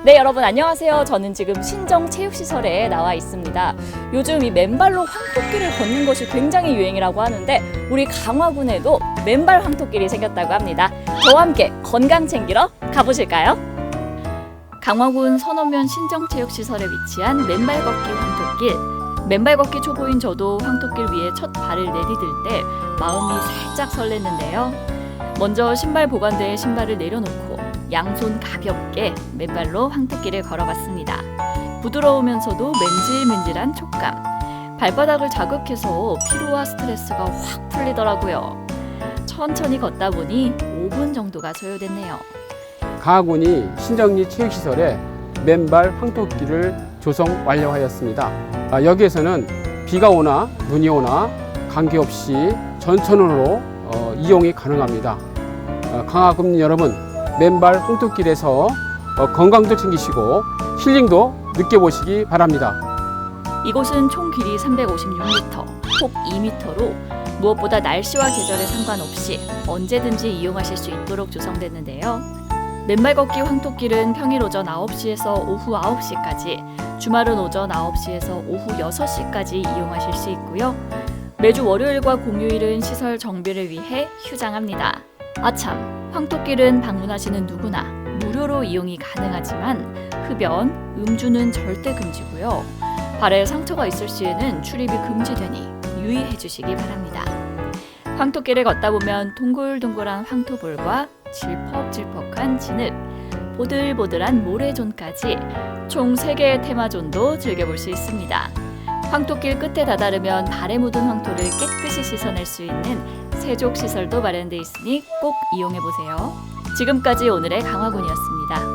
네, 여러분 안녕하세요. 저는 지금 신정 체육시설에 나와 있습니다. 요즘 이 맨발로 황토길을 걷는 것이 굉장히 유행이라고 하는데 우리 강화군에도 맨발 황토길이 생겼다고 합니다. 저와 함께 건강 챙기러 가보실까요? 강화군 선호면 신정체육시설에 위치한 맨발 걷기 황토길. 맨발 걷기 초보인 저도 황토길 위에 첫 발을 내디딜 때 마음이 살짝 설렜는데요. 먼저 신발 보관대에 신발을 내려놓고 양손 가볍게 맨발로 황토길을 걸어갔습니다. 부드러우면서도 맨질맨질한 촉감. 발바닥을 자극해서 피로와 스트레스가 확 풀리더라고요. 천천히 걷다 보니 5분 정도가 소요됐네요. 강화군이 신정리 체육시설에 맨발 황토길을 조성 완료하였습니다. 아, 여기에서는 비가 오나 눈이 오나 관계없이 전천후로 어, 이용이 가능합니다. 어, 강화군 여러분 맨발 황토길에서 어, 건강도 챙기시고 힐링도 느껴보시기 바랍니다. 이곳은 총 길이 356m, 폭 2m로 무엇보다 날씨와 계절에 상관없이 언제든지 이용하실 수 있도록 조성됐는데요. 맨발 걷기 황토길은 평일 오전 9시에서 오후 9시까지, 주말은 오전 9시에서 오후 6시까지 이용하실 수 있고요. 매주 월요일과 공휴일은 시설 정비를 위해 휴장합니다. 아참, 황토길은 방문하시는 누구나 무료로 이용이 가능하지만 흡연, 음주는 절대 금지고요. 발에 상처가 있을 시에는 출입이 금지되니 유의해 주시기 바랍니다. 황토길을 걷다 보면 동글동글한 황토볼과 질퍽질퍽한 진흙, 보들보들한 모래존까지 총 3개의 테마존도 즐겨볼 수 있습니다. 황토길 끝에 다다르면 발에 묻은 황토를 깨끗이 씻어낼 수 있는 세족 시설도 마련돼 있으니 꼭 이용해 보세요. 지금까지 오늘의 강화군이었습니다.